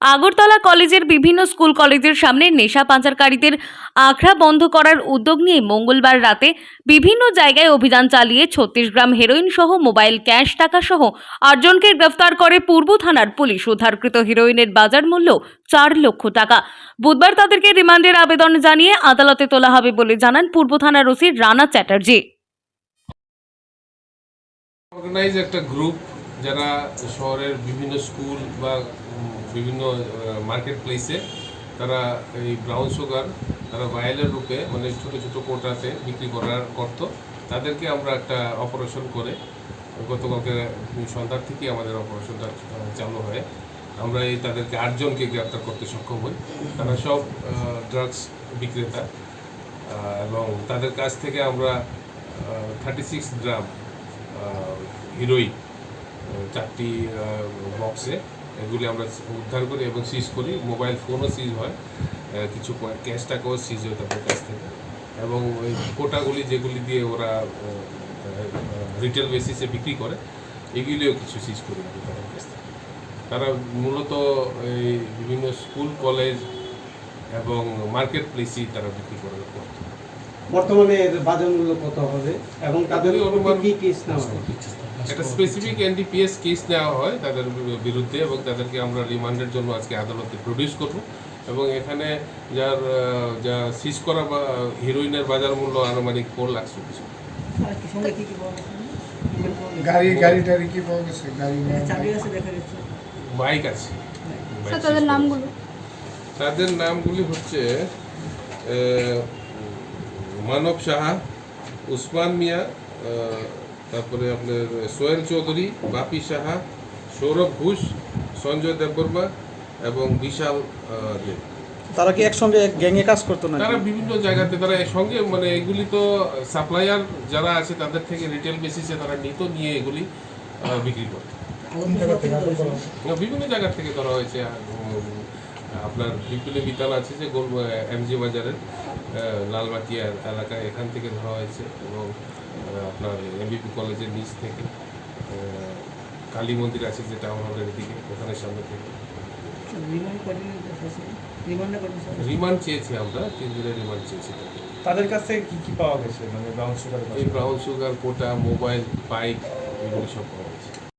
আগরতলা কলেজের বিভিন্ন স্কুল কলেজের সামনে নেশা পাচারকারীদের আখড়া বন্ধ করার উদ্যোগ নিয়ে মঙ্গলবার রাতে বিভিন্ন জায়গায় অভিযান চালিয়ে ছত্রিশ গ্রাম হেরোইন সহ মোবাইল, ক্যাশ, টাকা সহ আটজনকে গ্রেফতার করে পূর্ব থানার পুলিশ। উদ্ধারকৃত হেরোইনের বাজার মূল্য চার লক্ষ টাকা। বুধবার তাদেরকে রিমান্ডের আবেদন জানিয়ে আদালতে তোলা হবে বলে জানান পূর্ব থানার ওসি রানা চ্যাটার্জি। অর্গানাইজ একটা গ্রুপ যারা শহরের বিভিন্ন স্কুল বা বিভিন্ন মার্কেট প্লেসে তারা এই ব্রাউন সুগার তারা ভাইলের রূপে মানে ছোট ছোট কোটাতে বিক্রি করার করতো। তাদেরকে আমরা একটা অপারেশন করে গতকালকে সন্ধ্যার থেকে আমাদের অপারেশনটা চালু হয়। আমরা এই তাদেরকে আটজনকে গ্রেপ্তার করতে সক্ষম হই। তারা সব ড্রাগস বিক্রেতা এবং তাদের কাছ থেকে আমরা থার্টি সিক্স গ্রাম হিরোইন চারটি বক্সে এগুলি আমরা উদ্ধার করি এবং সিজ করি। মোবাইল ফোনও সিজ হয়। কিছু ক্যাশ টাকাও সিজ হয় তাদের কাছ থেকে। এবং ওই কোটাগুলি যেগুলি দিয়ে ওরা রিটেল বেসিসে বিক্রি করে, এগুলিও কিছু সিজ করি আমি তাদের কাছ থেকে। তারা মূলত এই বিভিন্ন স্কুল কলেজ এবং মার্কেট প্লেসেই তারা বিক্রি করে। করতো বর্তমানে এর বাজার মূল্য কত হবে? এবং তাদের অনুমান- কি কেস নেওয়া হবে? একটা স্পেসিফিক এনডিপিএস কেস নেওয়া হয় তাদের বিরুদ্ধে এবং তাদেরকে আমরা রিমান্ডের জন্য আজকে আদালতে প্রডিউস করব। এবং এখানে যার যা সিজ করা বা হিরোইনের বাজার মূল্য আনুমানিক ফোর লাখ চল্লিশ আর কি সঙ্গে কি কি পাওয়া গেছে? মোবাইল পাওয়া গেছে? গাড়ি গাড়ি টাড়ি কি পাওয়া গেছে? গাড়ি হ্যাঁ, আছে বাইক আছে। তাদের নামগুলো? তাদের নামগুলি হচ্ছে মানব সাহা উসমান মিয়া তারপরে আপনার সোহেল চৌধুরী বাপি সাহা সৌরভ ঘোষ সঞ্জয় দেববর্মা এবং বিশাল দেব তারা কি একসঙ্গে গ্যাংয়ে কাজ করতো না তারা বিভিন্ন জায়গাতে তারা এর সঙ্গে মানে এগুলি তো সাপ্লায়ার যারা আছে তাদের থেকে রিটেল বেসিসে তারা নিত নিয়ে এগুলি বিক্রি করে আগুন তো সব থেকে ধরেছে। বিভিন্ন জায়গা থেকে ধরা হয়েছে আপনার বিপুলি বিতাল আছে যে গোল এমজি বাজারের। লালমাটিয়া এলাকায় এখান থেকে ধরা হয়েছে এবং আপনার এমবিপি কলেজের নিচ থেকে কালী মন্দির আছে যে টাউন হলের দিকে ওখানে সামনে থেকে। রিমান্ড চেয়েছি আমরা তিন দিনের রিমান্ড চেয়েছি তাদের। কাছ থেকে কী কী পাওয়া গেছে? মানে ব্রাউন সুগার এই ব্রাউন সুগার কোটা মোবাইল বাইক এগুলো সব পাওয়া গেছে।